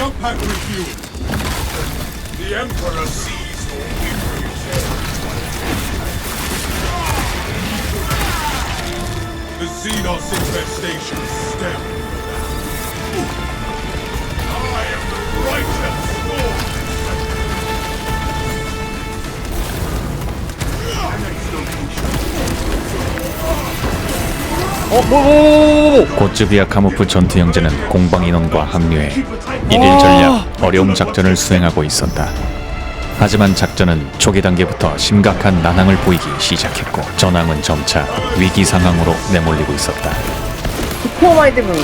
Jump pack refueled. The Emperor sees your weaponry. The Xenos infestation stem. I am the righteous 어, 뭐, 뭐, 뭐, 뭐, 뭐. 고츠비아 카모프 전투 형제는 공방 인원과 합류해 일일 전략 어려움 작전을 수행하고 있었다. 하지만 작전은 초기 단계부터 심각한 난항을 보이기 시작했고 전황은 점차 위기 상황으로 내몰리고 있었다. 때문에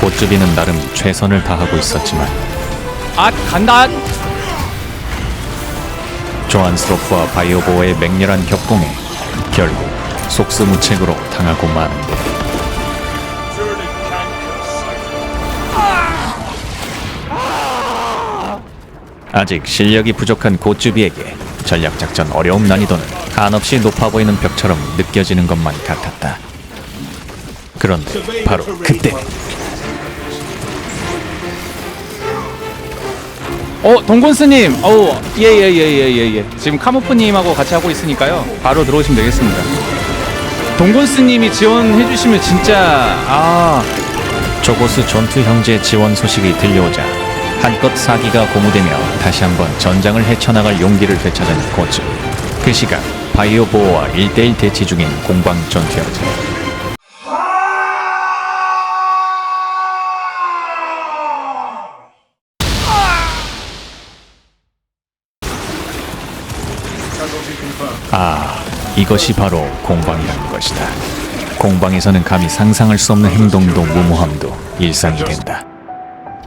고츠비는 나름 최선을 다하고 있었지만 아, 간다. 조한스로프와 바이오보어의 맹렬한 협공에 결국 속수무책으로 당하고 마는데. 아직 실력이 부족한 고쯔비에게 전략 작전 어려움 난이도는 한없이 높아 보이는 벽처럼 느껴지는 것만 같았다. 그런데 바로 그때 어, 동곤스님. 어우, 예, 예, 예, 예, 예, 예. 지금 카모프님하고 같이 하고 있으니까요. 바로 들어오시면 되겠습니다. 동곤스님이 지원해 주시면 진짜, 아, 조고스 전투 형제 지원 소식이 들려오자 한껏 사기가 고무되며 다시 한번 전장을 헤쳐나갈 용기를 되찾은 고쯔. 그 시각 바이오 보어와 1대1 대치 중인 공방 전투 형제. 이것이 바로 공방이라는 것이다. 공방에서는 감히 상상할 수 없는 행동도 무모함도 일상이 된다.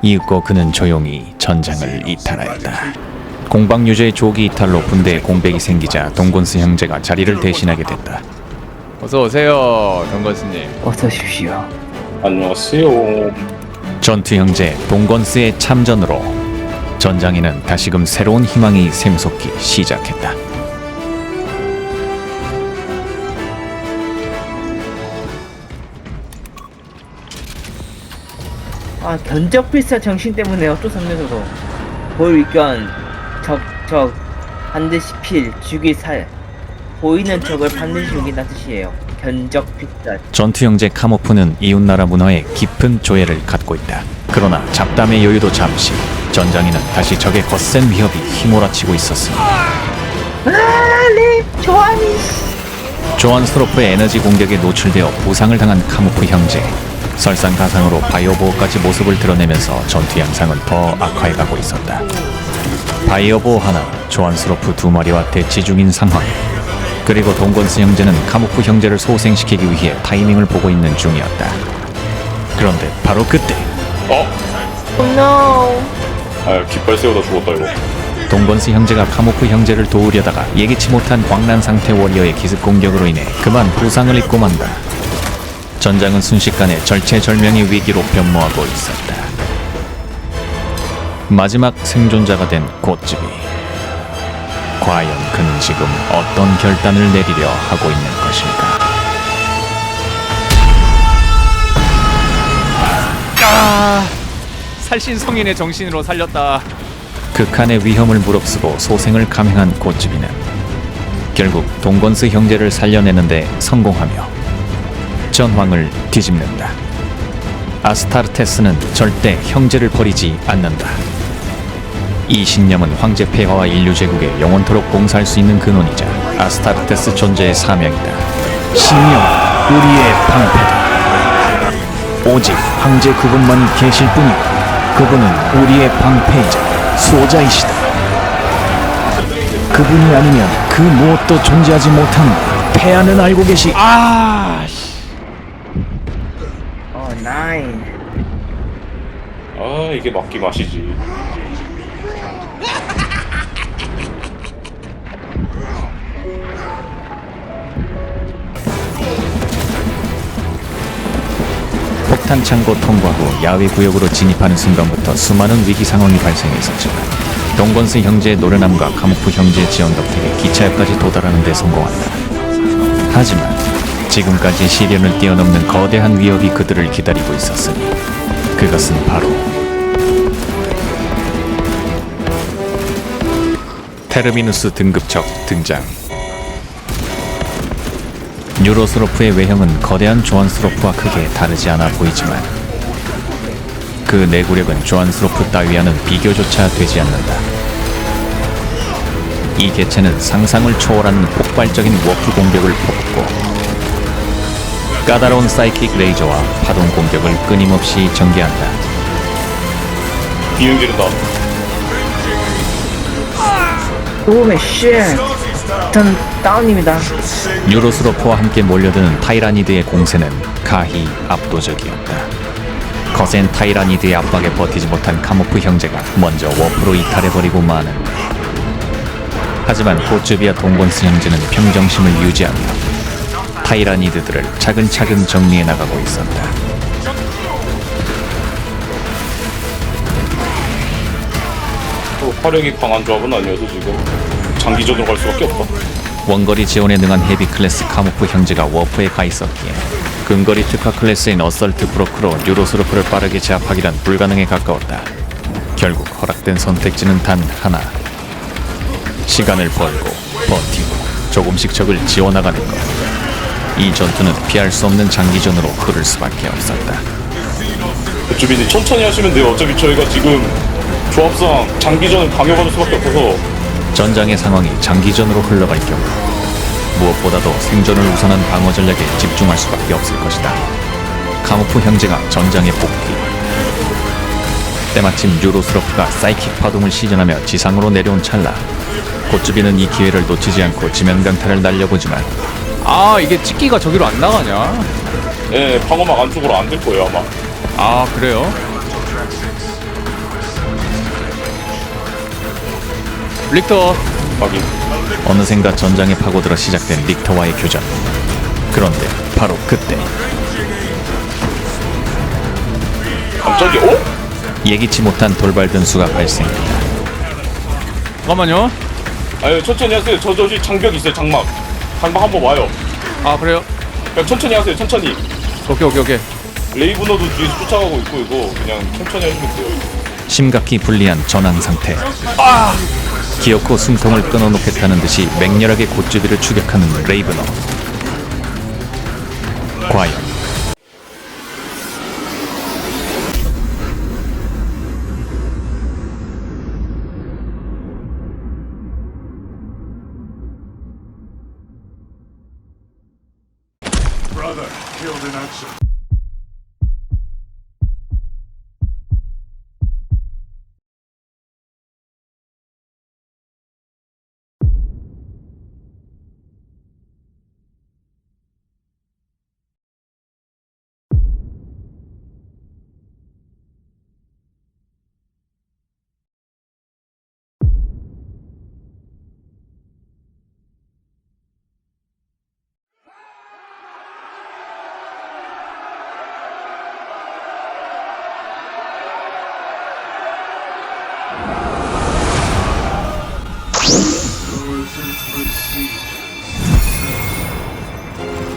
이윽고 그는 조용히 전장을 이탈하였다. 공방 유저의 조기 이탈로 분대에 공백이 생기자 동곤스 형제가 자리를 대신하게 됐다. 어서 오세요, 동곤스님. 어서 오십시오 안녕하세요. 전투 형제 동건스의 참전으로 전장에는 다시금 새로운 희망이 샘솟기 시작했다. 아 견적 필사 정신 때문에 어쩔 수 없면서도 볼 위견 적적 반드시 필 죽이 살. 보이는 적을 반드시 죽인다 뜻이에요. 견적 필사 전투 형제 카모프는 이웃나라 문화에 깊은 조예를 갖고 있다. 그러나 잡담의 여유도 잠시. 전장에는 다시 적의 거센 위협이 휘몰아치고 있었으니 아네 좋아니 조한 스로프의 에너지 공격에 노출되어 부상을 당한 카모프 형제. 설상가상으로 바이오 보호까지 모습을 드러내면서 전투 양상은 더 악화해가고 있었다. 바이오 보호 하나, 조한스로프 두 마리와 대치 중인 상황. 그리고 동건스 형제는 카모프 형제를 소생시키기 위해 타이밍을 보고 있는 중이었다. 그런데 바로 그때 어? no 아, 깃발 세우다 죽었다 이거. 동건스 형제가 카모프 형제를 도우려다가 예기치 못한 광란 상태 워리어의 기습 공격으로 인해 그만 부상을 입고 만다. 전장은 순식간에 절체절명의 위기로 변모하고 있었다. 마지막 생존자가 된 고쯔비. 과연 그는 지금 어떤 결단을 내리려 하고 있는 것일까? 아, 살신 성인의 정신으로 살렸다. 극한의 위험을 무릅쓰고 소생을 감행한 고쯔비는 결국 동건스 형제를 살려내는데 성공하며 전황을 뒤집는다. 아스타르테스는 절대 형제를 버리지 않는다. 이 신념은 황제 폐하와 인류 제국에 영원토록 봉사할 수 있는 근원이자 아스타르테스 존재의 사명이다. 신념 우리의 방패다. 오직 황제 그분만이 계실 뿐이고 그분은 우리의 방패이자 수호자이시다. 그분이 아니면 그 무엇도 존재하지 못한 폐하는 알고 계시. 아, 나인 아, 이게 막기 맛이지. 폭탄 창고 통과 후 야외 구역으로 진입하는 순간부터 수많은 위기 상황이 발생했었지만 동건스 형제의 노련함과 카모프 형제의 지원 덕택에 기차역까지 도달하는 데 성공한다. 하지만 지금까지 시련을 뛰어넘는 거대한 위협이 그들을 기다리고 있었으니 그것은 바로 테르미누스 등급적 등장 뉴로스로프의 외형은 거대한 조안스로프와 크게 다르지 않아 보이지만 그 내구력은 조안스로프 따위와는 비교조차 되지 않는다. 이 개체는 상상을 초월하는 폭발적인 워프 공격을 퍼붓고 까다로운 사이킥 레이저와 파동 공격을 끊임없이 전개한다. 비행 지른다. 오메 쉣. 전 다운입니다. 뉴로스로프와 함께 몰려드는 타이라니드의 공세는 가히 압도적이었다. 거센 타이라니드의 압박에 버티지 못한 카모프 형제가 먼저 워프로 이탈해버리고 마는다. 하지만 고츠비와 동곤스 형제는 평정심을 유지하며 타이라니드들을 차근차근 정리해 나가고 있었다. 또 화력이 강한 조합은 아니어서 지금 장기전으로 갈 수밖에 없다. 원거리 지원에 능한 헤비 클래스 카모프 형제가 워프에 가 있었기에 근거리 특화 클래스인 어설트 브로크로 뉴로스로프를 빠르게 제압하기란 불가능에 가까웠다. 결국 허락된 선택지는 단 하나. 시간을 벌고 버티고 조금씩 적을 지워나가는 것. 이 전투는 피할 수 없는 장기전으로 흐를 수밖에 없었다. 주빈이 천천히 하시면 돼요. 어차피 저희가 지금 조합상 장기전을 강요받을 수밖에 없어서 전장의 상황이 장기전으로 흘러갈 경우 무엇보다도 생존을 우선한 방어 전략에 집중할 수밖에 없을 것이다. 카모프 형제가 전장에 복귀. 때마침 유로스로프가 사이킥 파동을 시전하며 지상으로 내려온 찰나 고츠비는 이 기회를 놓치지 않고 지면 강타를 날려보지만 아 이게 찍기가 저기로 안 나가냐? 예, 방어막 안쪽으로 안 될 거예요 아마. 아 그래요? 릭터 확인. 어느샌가 전장에 파고들어 시작된 릭터와의 교전. 그런데 바로 그때 갑자기 어? 예기치 못한 돌발 변수가 발생했다. 잠깐만요 아유 천천히 하세요. 저 저기 장벽 있어요 장막. 장막 한번 와요. 아 그래요? 그냥 천천히 하세요. 천천히. 오케이 오케이 오케이 레이브너도 뒤에서 쫓아가고 있고 이거 그냥 천천히 하시면 돼요. 심각히 불리한 전황 상태. 기어코 숨통을 끊어놓겠다는 듯이 맹렬하게 고쯔비를 추격하는 레이브너. 과연 Killed in action.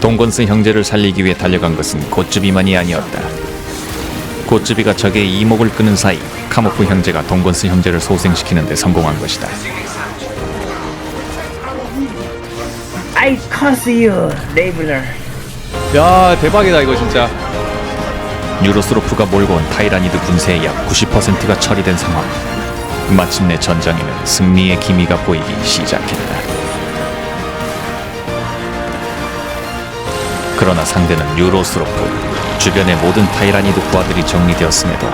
동건스 형제를 살리기 위해 달려간 것은 고쯔비만이 아니었다. 고쯔비가 적의 이목을 끄는 사이 카모프 형제가 동건스 형제를 소생시키는 데 성공한 것이다. I curse you, 레이블러. 야 대박이다 이거 진짜 뉴로스로프가 몰고 온 타이라니드 군세의 약 90%가 처리된 상황. 마침내 전장에는 승리의 기미가 보이기 시작했다. 그러나 상대는 뉴로스로프. 주변의 모든 타이라니드 부하들이 정리되었음에도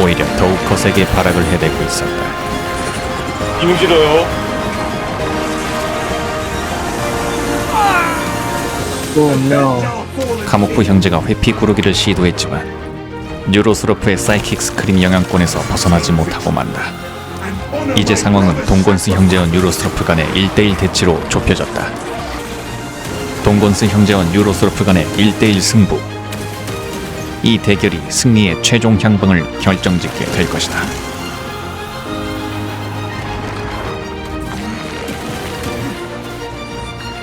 오히려 더욱 거세게 발악을 해대고 있었다. no. 카모프 형제가 회피 구르기를 시도했지만 뉴로스로프의 사이킥 스크린 영향권에서 벗어나지 못하고 만다. 이제 상황은 동건스 형제와 뉴로스로프 간의 1대1 대치로 좁혀졌다. 동건스 형제와 뉴로스로프 간의 1대1 승부. 이 대결이 승리의 최종 향방을 결정짓게 될 것이다.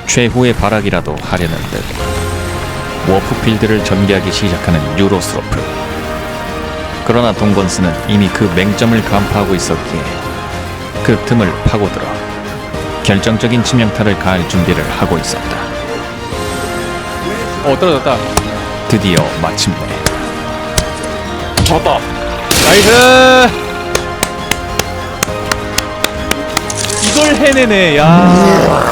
최후의 발악이라도 하려는 듯 워프필드를 전개하기 시작하는 유로스로프. 그러나 동건스는 이미 그 맹점을 간파하고 있었기에 그 틈을 파고들어 결정적인 치명타를 가할 준비를 하고 있었다. 어 떨어졌다 드디어 마침내 잡았다. 나이스 이걸 해내네 야